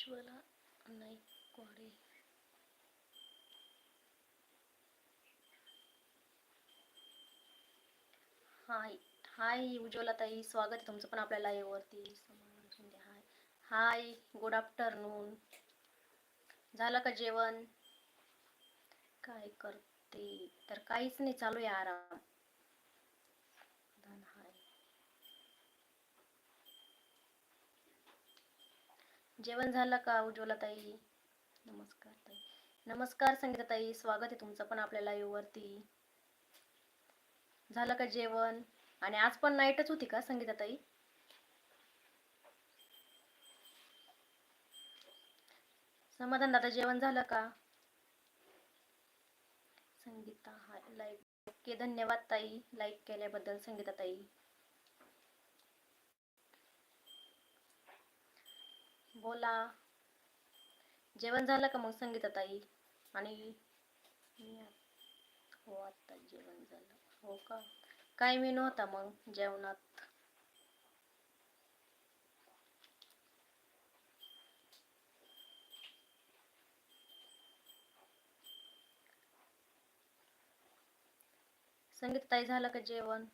उज्ज्वला नाईकवाडे हाय हाय उज्ज्वला ताई स्वागत आहे तुमचं पण आपल्या live वरती. हाय. हाय गुड आफ्टरनून झालं का जेवण? काय करते? तर काहीच नाही चालू आहे आराम धन हाय जेवण झालं का उज्ज्वला ताई? नमस्कार ताई. नमस्कार संगीता ताई स्वागत आहे तुमचं पण आपल्या लाईव्ह वरती. झालं का जेवण? आणि आज पण नाईटच होती का संगीता ताई? समाधान दादा जेवण झालं का? संगीता हाय लाईक ओके धन्यवाद ताई लाईक केल्याबद्दल संगीता ताई. बोला. जेवण झालं का मग संगीता ताई आणि हो आता जेवण झालं. हो का? काय मेनू होता मग जेवणात? संगीता ताई झालं का जेवण?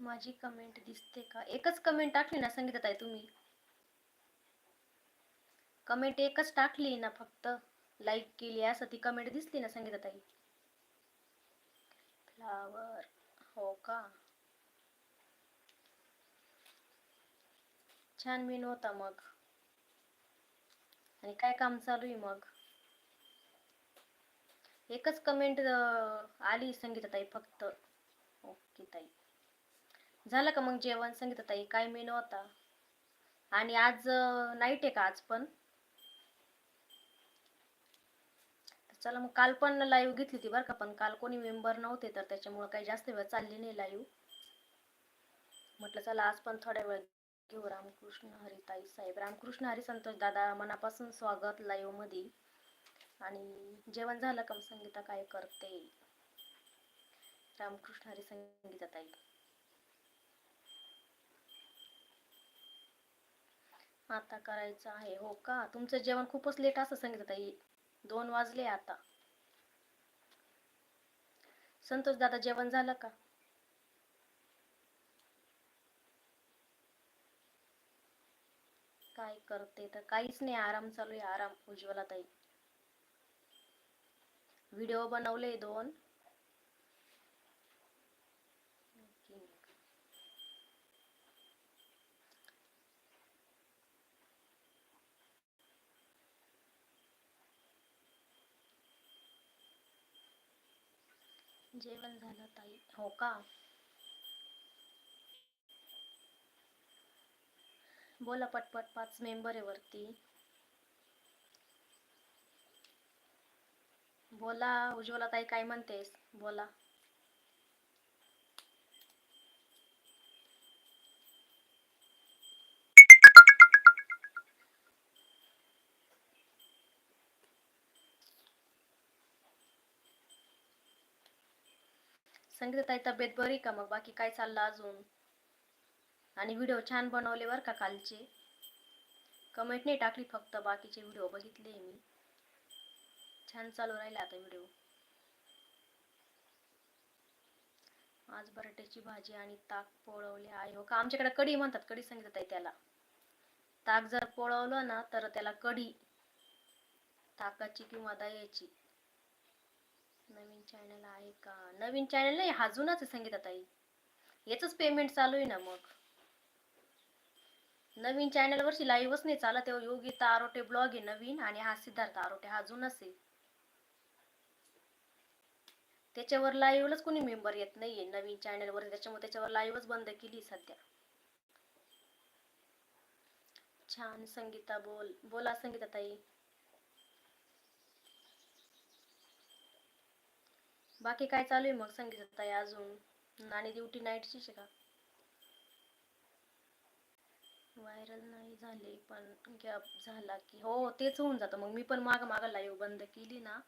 माझी कमेंट दिसते का? एकच कमेंट टाकली ना संगीता ताई तुम्ही? कमेंट एकच टाकली ना फक्त. लाईक केली असं ती कमेंट दिसली ना संगीता ताई फ्लावर हो का? छान मी होता मग. आणि काय काम चालू आहे मग? एकच कमेंट आली संगीता ताई फक्त. ओके ताई. झालं का मग जेवण? सांगितलं ताई काय मेनू होता? आणि आज नाईट आहे का आज पण? चला मग काल पण लाईव्ह घेतली होती बरं का पण काल कोणी मेंबर नव्हते तर त्याच्यामुळे काही जास्त वेळ चालली नाही लाईव्ह म्हटलं चला आज पण थोड्या वेळ घेऊ रामकृष्ण हरी ताई साहेब. रामकृष्ण हरी संतोष दादा मनापासून स्वागत लाईव्हमध्ये आणि जेवण झालं का मग संगीता काय करते? रामकृष्ण हरी संगीता ताई आता करायचं आहे. हो का? तुमचं जेवण खूपच लेट असं सांगितलं ताई. दोन वाजले आता. संतोष दादा जेवण झालं का? काय करते तर काहीच नाही. आराम चालू आहे. आराम उज्ज्वला ताई. व्हिडिओ बनवले दोन. जेवण झालं ताई. हो का? बोला पटपट पाच मेंबर आहे वरती. बोला उज्ज्वला ताई काय म्हणतेस? बोला. संगीता तब्येत बरी का मग? बाकी काय चाललं अजून? आणि व्हिडिओ छान बनवले बरं का कालचे? कमेंट नाही टाकली फक्त बाकीचे व्हिडिओ बघितले मी. छान चालू राहिले आता व्हिडिओ आज बटाट्याची भाजी आणि ताक पोळवले आहे. हो का? आमच्याकडे कढी म्हणतात कढी सांगितलं ताई त्याला. ताक जर पोळवलं ना तर त्याला कढी ताकाची किंवा दह्याची. नवीन चॅनल आहे का? नवीन चॅनल नाही हा जुनाच आहे संगीता ताई. याचंच पेमेंट चालू आहे ना मग. नवीन चॅनलवरची लाईव्हच नाही चालत तेव्हा योगिता आरोटे ब्लॉग आहे नवीन आणि हा सिद्धार्थ आरोटे हा जुनाच आहे. त्याच्यावर लाईव्हलाच कोणी मेंबर येत नाहीये नवीन चॅनलवर त्याच्यामुळे त्याच्यावर लाईव्हच बंद केली सध्या. छान संगीता बोल बोला संगीता ताई. बाकी काय चालू आहे मग संगीत ताई अजून? आणि ड्युटी नाईटचीच आहे का? व्हायरल नाही झाले पण गॅप झाला की. हो तेच होऊन जातं. मग मी पण माग मागं लाईव्ह बंद केली ना.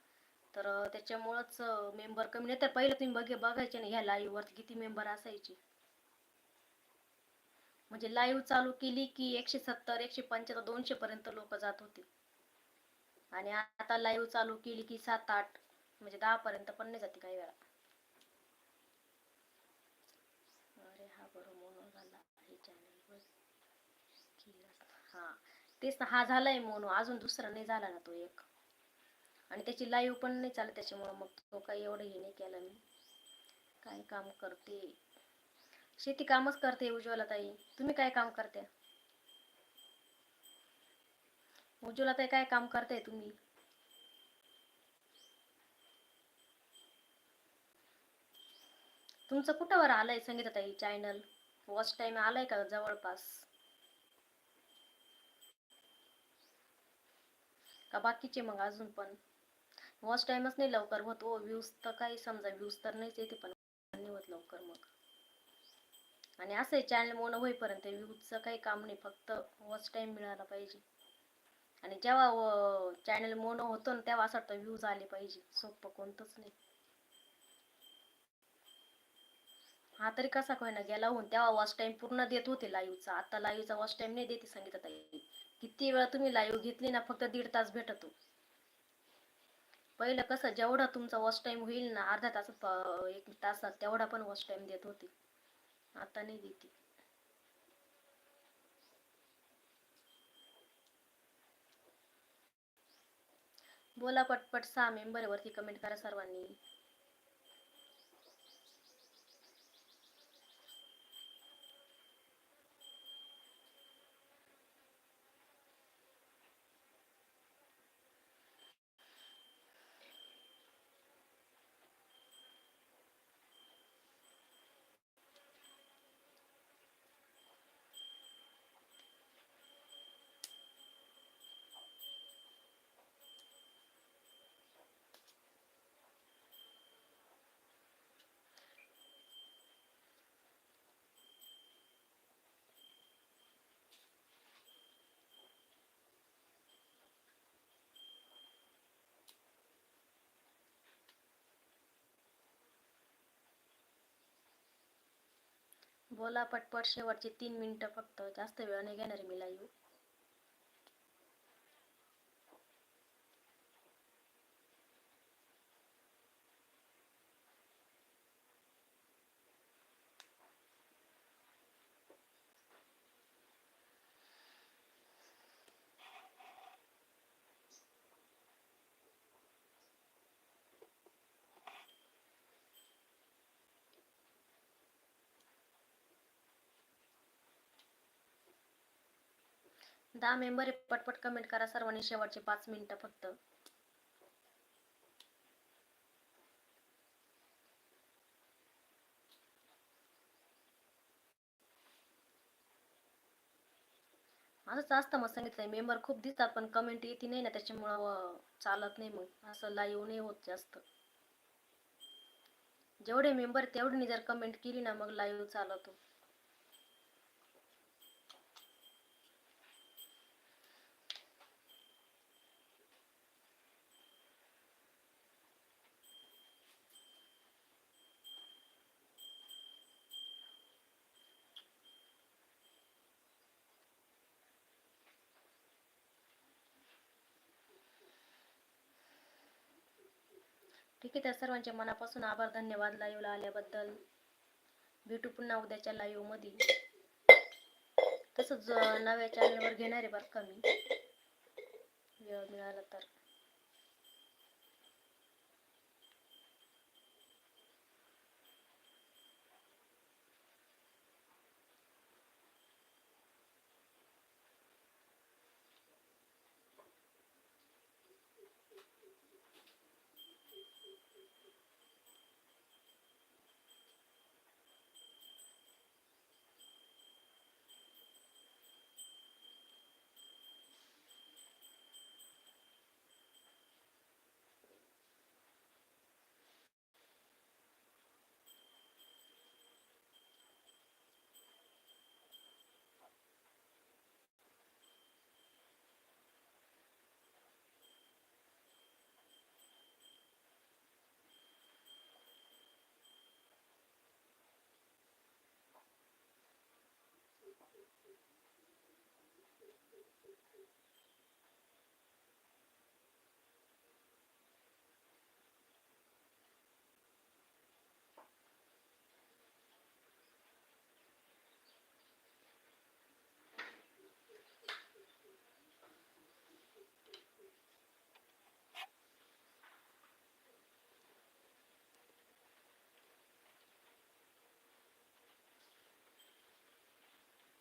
तर त्याच्यामुळंच मेंबर कमी. नाही तर पहिलं तुम्ही बघे बघायचे ना ह्या लाईव्हवरती वरती किती मेंबर असायचे. म्हणजे लाईव्ह चालू केली की एकशे सत्तर एकशे पंच्याहत्तर दोनशे पर्यंत लोक जात होते. आणि आता लाईव्ह चालू केली की सात आठ. म्हणजे दहा पर्यंत पण नाही जाते काही वेळा. अरे हा बरं मोनो झाला हा. तेच ना हा झालाय मोनो. अजून दुसरा नाही झाला ना तो एक. आणि त्याची लाईव्ह पण नाही चालत त्याच्यामुळं मग तो काही एवढं हे नाही केलं मी. काय काम करते? शेती कामच करते उज्ज्वला ताई. तुम्ही काय काम करते? उज्ज्वला ताई काय काम करते तुम्ही? तुमचं कुठावर आलंय संगीताताई चॅनल वॉच टाइम आलाय का जवळपास? का बाकीचे मग अजून पण? वॉच टाइमच नाही लवकर होत हो, ओ व्ह्यूज तर काही समजा व्ह्यूज तर नाहीच येते पण नाही होत लवकर मग. आणि असं आहे चॅनल मोन होईपर्यंत व्ह्यूजचं काही काम नाही फक्त वॉच टाइम मिळाला पाहिजे. आणि जेव्हा चॅनल मोन होतो ना तेव्हा असं वाटतं व्ह्यूज आले पाहिजे. सोपं कोणतंच नाही. हा तरी कसा का गेला होऊन तेव्हा वॉच टाइम पूर्ण देत होते लाईव्हचा. आता लाईव्हचा वॉच टाइम नाही देते सांगितलं ताई. किती वेळा तुम्ही लाईव्ह घेतली ना फक्त दीड तास भेटतो. पहिलं कसं जेवढा तुमचा वॉच टाइम होईल ना अर्धा तास एक तासात तेवढा पण वॉच टाइम देत होते. आता नाही देते बोला पटपट सहा मेंबर वरती कमेंट करा सर्वांनी. बोला पटपट शेवटचे तीन मिनिटं फक्त. जास्त वेळ नाही घेणार मी लाईव्ह दहा मेंबर आहे पटपट कमेंट करा सर्वांनी शेवटचे पाच मिनिटं फक्त. असंच असतं मग सांगितलंय मेंबर खूप दिसतात पण कमेंट येते नाही ना त्याच्यामुळं चालत नाही मग. असं लाईव्ह नाही होत जास्त. जेवढे मेंबर तेवढी जर कमेंट केली ना मग लाईव्ह चालवतो ठीक आहे त्या सर्वांचे मनापासून आभार धन्यवाद लाईव्हला आल्याबद्दल. भेटू पुन्हा उद्याच्या लाईव्हमध्ये तसंच नव्या चॅनलवर घेणार आहे बरं का मी. वेळ मिळाला तर.